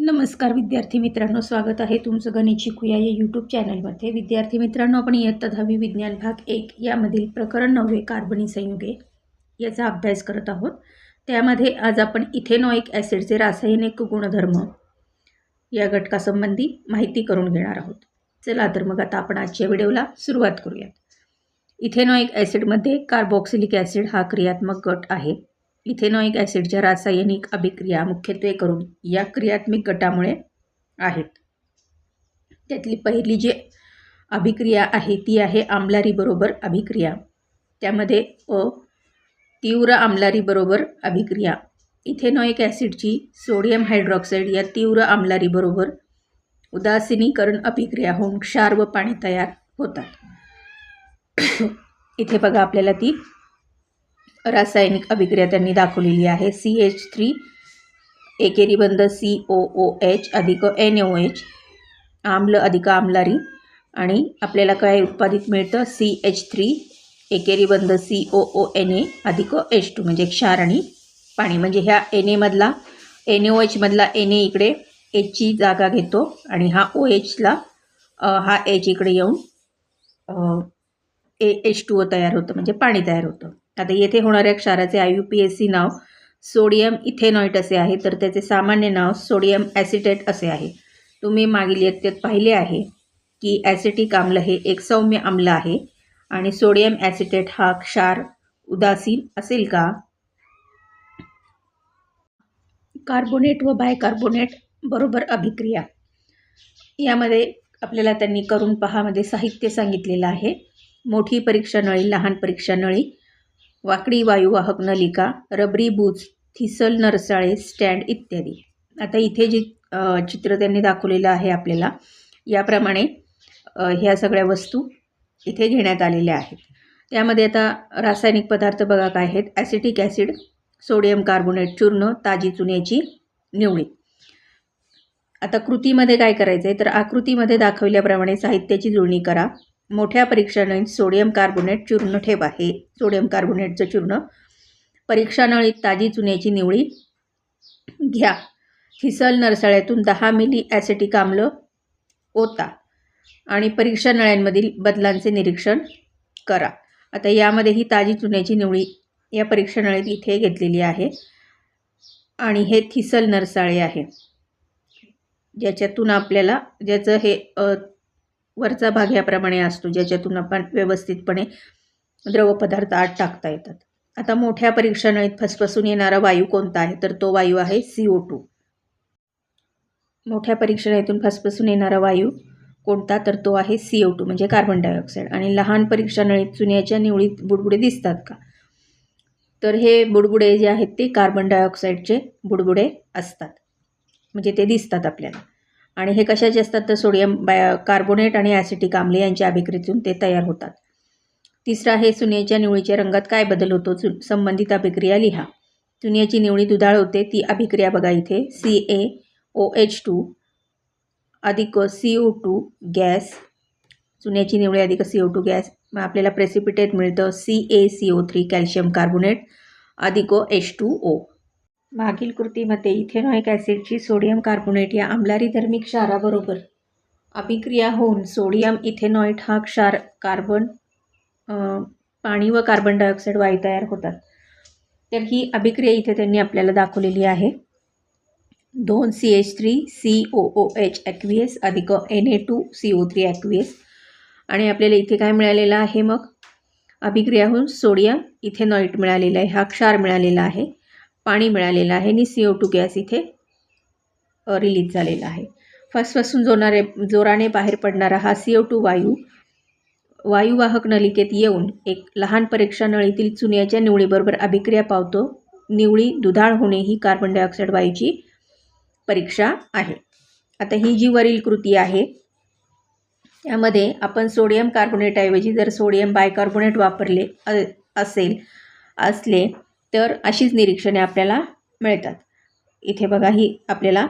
नमस्कार विद्यार्थी मित्रांनो स्वागत आहे तुमचं गणित शिकूया या यूट्यूब चॅनलमध्ये विद्यार्थी मित्रांनो आपण इयत्ता दहावी विज्ञान भाग एक यामधील प्रकरण नववे कार्बनी संयुगे याचा अभ्यास करत आहोत. त्यामध्ये आज आपण इथेनॉइक ॲसिडचे रासायनिक गुणधर्म या घटकासंबंधी माहिती करून घेणार आहोत. चला तर मग आता आपण आजच्या व्हिडिओला सुरुवात करूयात. इथेनॉइक ॲसिडमध्ये कार्बोक्सिलिक ॲसिड हा क्रियात्मक गट आहे. इथेनॉइक ॲसिडच्या रासायनिक अभिक्रिया मुख्यत्वे करून या क्रियात्मक गटामुळे आहेत. त्यातली पहिली जी अभिक्रिया आहे ती आहे आमलारीबरोबर अभिक्रिया. त्यामध्ये अ तीव्र आमलारीबरोबर अभिक्रिया. इथेनॉइक ॲसिडची सोडियम हायड्रॉक्साईड या तीव्र आमलारीबरोबर उदासीनीकरण अभिक्रिया होऊन क्षार व पाणी तयार होतात. इथे बघा आपल्याला ती रासायनिक अभिक्रिया त्यांनी दाखवलेली आहे. सी एच थ्री एकेरी बंद सी ओ ओ एच अधिक एन ओ एच आम्ल अधिक आमलारी आणि आपल्याला काय उत्पादित मिळतं? सी एच थ्री एकेरी बंद C O O N A अधिक एच टू म्हणजे क्षार आणि पाणी. म्हणजे ह्या एन एमधला एन ओ एचमधला एन ए इकडे एचची जागा घेतो आणि हा ओ एचला हा एच इकडे येऊन ए एच टू ओ तयार होतं म्हणजे पाणी तयार होतं. आता येथे होणाऱ्या क्षाराचे I U P S C now sodium ethanoate असे आहे तर त्याचे सामान्य नाव सोडियम ॲसिटेट असे आहे. तुम्ही मागील इयत्तेत पाहिले आहे की ॲसिटिक आम्ल हे एक सौम्य आम्ल आहे आणि सोडियम ॲसिटेट हा क्षार उदासीन असेल का? कार्बोनेट व बायकार्बोनेट बरोबर अभिक्रिया. यामध्ये आपल्याला त्यांनी करून पहामध्ये साहित्य सांगितलेलं आहे. मोठी परीक्षा नळी लहान परीक्षा नळी वाकडी वायुवाहक नलिका रबरी बूज थिसल नरसाळे स्टँड इत्यादी. आता इथे जे चित्र त्यांनी दाखवलेलं आहे आपल्याला याप्रमाणे ह्या सगळ्या वस्तू इथे घेण्यात आलेल्या आहेत. त्यामध्ये आता रासायनिक पदार्थ बघा काय आहेत. ॲसिटिक ॲसिड सोडियम कार्बोनेट चूर्ण ताजी चुन्याची निवडी. आता कृतीमध्ये काय करायचं आहे तर आकृतीमध्ये दाखवल्याप्रमाणे साहित्याची जुळणी करा. मोठ्या परीक्षानळीत सोडियम कार्बोनेट चूर्ण ठेवा. हे सोडियम कार्बोनेटचं चूर्ण. परीक्षानळीत ताजी चुन्याची निवळी घ्या. हिसल नरसाळ्यातून दहा मिली ॲसिटिक आम्ल ओता आणि परीक्षा नळ्यांमधील बदलांचे निरीक्षण करा. आता यामध्ये ही ताजी चुन्याची निवळी या परीक्षा नळीत इथे घेतलेली आहे आणि हे थिसल नरसाळे आहे. ज्याच्यातून आपल्याला ज्याचं हे वरचा भाग याप्रमाणे असतो ज्याच्यातून आपण व्यवस्थितपणे द्रवपदार्थ आत टाकता येतात. आता मोठ्या परीक्षणळीत फसफसून येणारा वायू कोणता आहे? तर तो वायू आहे सी ओ टू मोठ्या परीक्षणळीतून फसफसून येणारा वायू कोणता? तर तो आहे सी ओ टू म्हणजे कार्बन डायऑक्साईड आणि लहान परीक्षणळीत चुन्याच्या निवळीत बुडबुडे दिसतात का? तर हे बुडबुडे जे आहेत ते कार्बन डायऑक्साईडचे बुडबुडे असतात. म्हणजे ते दिसतात आपल्याला. आणि हे कशाचे असतात तर सोडियम बाय कार्बोनेट आणि ॲसिटिक आम्ले यांच्या अभिक्रियेतून ते तयार होतात. तिसरा आहे सुनेच्या निवळीच्या रंगात काय बदल होतो संबंधित अभिक्रिया लिहा. चुन्याची निवळी दुधाळ होते ती अभिक्रिया बघा इथे. C A O H two अधिक सी ओ टू गॅस. चुन्याची निवळी अधिक सी ओ टू गॅस. मग आपल्याला प्रेसिपिटेट मिळतं. C A C O three calcium carbonate अधिक एच टू ओ मागील कृतीमध्ये इथेनॉइक ॲसिडची सोडियम कार्बोनेट या आम्लारीधर्मी क्षाराबरोबर अभिक्रिया होऊन सोडियम इथेनॉइट हा क्षार कार्बन पाणी व कार्बन डायऑक्साईड वायू तयार होतात. तर ही अभिक्रिया इथे त्यांनी आपल्याला दाखवलेली आहे. दोन C H three C O O H aqueous अधिक N A two C O three aqueous आणि आपल्याला इथे काय मिळालेलं आहे मग? अभिक्रिया होऊन सोडियम इथेनॉइट मिळालेला आहे. हा क्षार मिळालेला आहे. पाणी मिळालेलं आहे. आणि सी ओ टू गॅस इथे रिलीज झालेला आहे. फसफसून जोनारे जोराने बाहेर पडणारा हा सी ओ टू वायू वायुवाहक नलिकेत येऊन एक लहान परीक्षा नळीतील चुन्याच्या निवळीबरोबर अभिक्रिया पावतो. निवळी दुधाळ होणे ही कार्बन डायऑक्साईड वायूची परीक्षा आहे. आता ही जी वरील कृती आहे त्यामध्ये आपण सोडियम कार्बोनेटऐवजी जर सोडियम बायकार्बोनेट वापरले असेल असले तर अशीच निरीक्षणे आपल्याला मिळतात. इथे बघा ही आपल्याला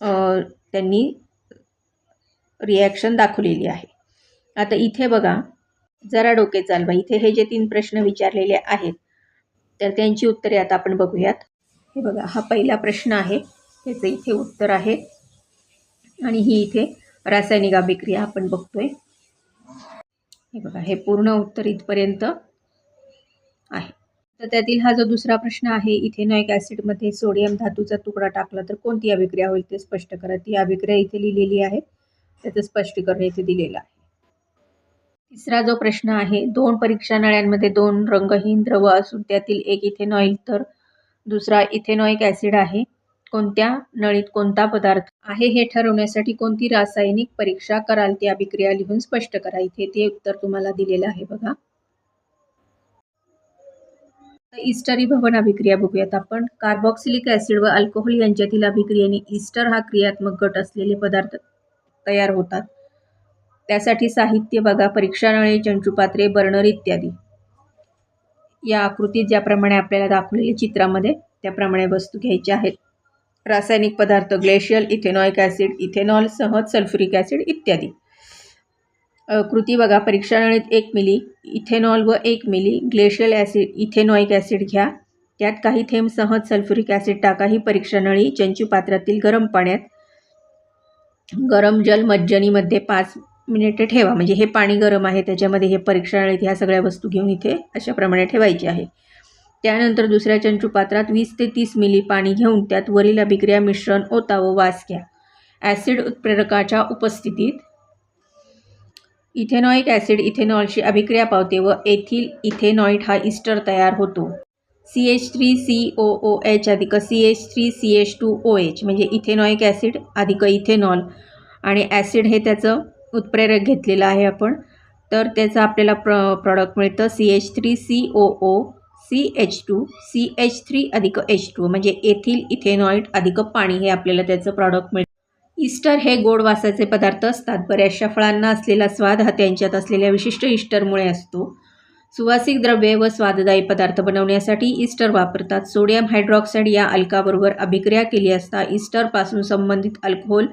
त्यांनी रिॲक्शन दाखवलेली आहे. आता इथे बघा जरा डोके चालवा. इथे हे जे तीन प्रश्न विचारलेले आहेत तर त्यांची उत्तरे आता आपण बघूयात. हे बघा हा पहिला प्रश्न आहे. त्याचं इथे उत्तर आहे. आणि ही इथे रासायनिक अभिक्रिया आपण बघतोय. हे बघा हे पूर्ण उत्तर इथपर्यंत आहे. तर त्यातील हा जो दुसरा प्रश्न आहे इथेनॉइक ॲसिडमध्ये सोडियम धातूचा तुकडा टाकला तर कोणती अभिक्रिया होईल ते स्पष्ट करा. ती अभिक्रिया इथे लिहिलेली आहे. त्याचं स्पष्टीकरण इथे दिलेलं आहे. तिसरा जो प्रश्न आहे दोन परीक्षा नळ्यांमध्ये दोन रंगहीन द्रव असून त्यातील एक इथेनॉइल तर दुसरा इथेनॉइक ॲसिड आहे. कोणत्या? नळीत कोणता पदार्थ आहे हे ठरवण्यासाठी कोणती रासायनिक परीक्षा कराल ती अभिक्रिया लिहून स्पष्ट करा. इथे ते उत्तर तुम्हाला दिलेलं आहे बघा. इस्टरी भवन अभिक्रिया बघूयात आपण. कार्बॉक्सिलिक ॲसिड व अल्कोहोल यांच्यातील अभिक्रियेने इस्टर हा क्रियात्मक गट असलेले पदार्थ तयार होतात. त्यासाठी साहित्य बघा परीक्षा नळे चंचुपात्रे बर्नर इत्यादी. या आकृतीत ज्याप्रमाणे आपल्याला दाखवलेल्या चित्रामध्ये त्याप्रमाणे वस्तू घ्यायच्या आहेत. रासायनिक पदार्थ ग्लेशियल इथेनॉइक ॲसिड इथेनॉल सहज सल्फ्युरिक ॲसिड इत्यादी. कृती बघा परीक्षा नळीत एक मिली इथेनॉल व एक मिली ग्लेशियल ॲसिड इथेनॉइक ॲसिड घ्या. त्यात काही थेंब सहज सल्फ्युरिक ॲसिड टाका ही परीक्षा नळी चंचू पात्रातील गरम पाण्यात गरम जल मज्जनीमध्ये पाच मिनिटे ठेवा. म्हणजे हे पाणी गरम आहे त्याच्यामध्ये हे परीक्षा नळीत ह्या सगळ्या वस्तू घेऊन इथे अशाप्रमाणे ठेवायची आहे. त्यानंतर दुसऱ्या चंचू पात्रात वीस ते तीस मिली पाणी घेऊन त्यात वरील अभिक्रिया मिश्रण ओता व वास घ्या. ॲसिड उत्प्रेरकाच्या उपस्थितीत इथेनॉइक ॲसिड इथेनॉलशी अभिक्रिया पावते व एथिल इथेनॉइट हा इस्टर तयार होतो. C H three C O O H अधिक C H three C H two O H म्हणजे इथेनॉइक ॲसिड अधिक इथेनॉल. आणि ॲसिड हे त्याचं उत्प्रेरक घेतलेलं आहे आपण. तर त्याचं आपल्याला प्र प्रॉडक्ट मिळतं C H three C O O C H two C H three अधिक एच टू म्हणजे एथिल इथेनॉईट अधिक पाणी हे आपल्याला त्याचं प्रॉडक्ट मिळतं. इस्टर हे गोड वासाचे पदार्थ असतात. बऱ्याचशा फळांना असलेला स्वाद हा त्यांच्यात असलेल्या विशिष्ट इस्टरमुळे असतो. सुवासिक द्रव्ये व स्वाददायी पदार्थ बनवण्यासाठी इस्टर वापरतात. सोडियम हायड्रॉक्साईड या अल्काबरोबर अभिक्रिया केली असता इस्टरपासून संबंधित अल्कोहोल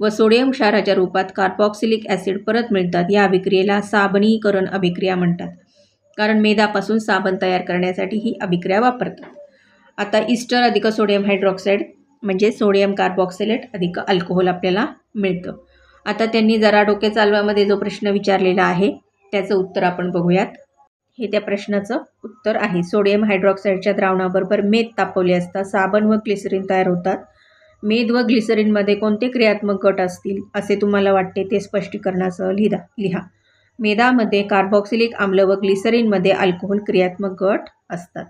व सोडियम क्षाराच्या रूपात कार्बॉक्सिलिक ॲसिड परत मिळतात. या अभिक्रियेला साबणीकरण अभिक्रिया म्हणतात. कारण मेदापासून साबण तयार करण्यासाठी ही अभिक्रिया वापरतात. आता इस्टर अधिक सोडियम हायड्रॉक्साईड म्हणजे सोडियम कार्बॉक्सिलेट अधिक अल्कोहोल आपल्याला मिळतं. आता त्यांनी जरा डोके चालवामध्ये जो प्रश्न विचारलेला आहे त्याचं उत्तर आपण बघूयात. हे त्या प्रश्नाचं उत्तर आहे. सोडियम हायड्रॉक्साईडच्या द्रावणाबरोबर मेद तापवले असता साबण व ग्लिसरीन तयार होतात. मेद व ग्लिसरीनमध्ये कोणते क्रियात्मक गट असतील असे तुम्हाला वाटते ते स्पष्टीकरणासह लिहा लिहा. मेदामध्ये कार्बॉक्सिलिक आम्ल व ग्लिसरीनमध्ये अल्कोहोल क्रियात्मक गट असतात.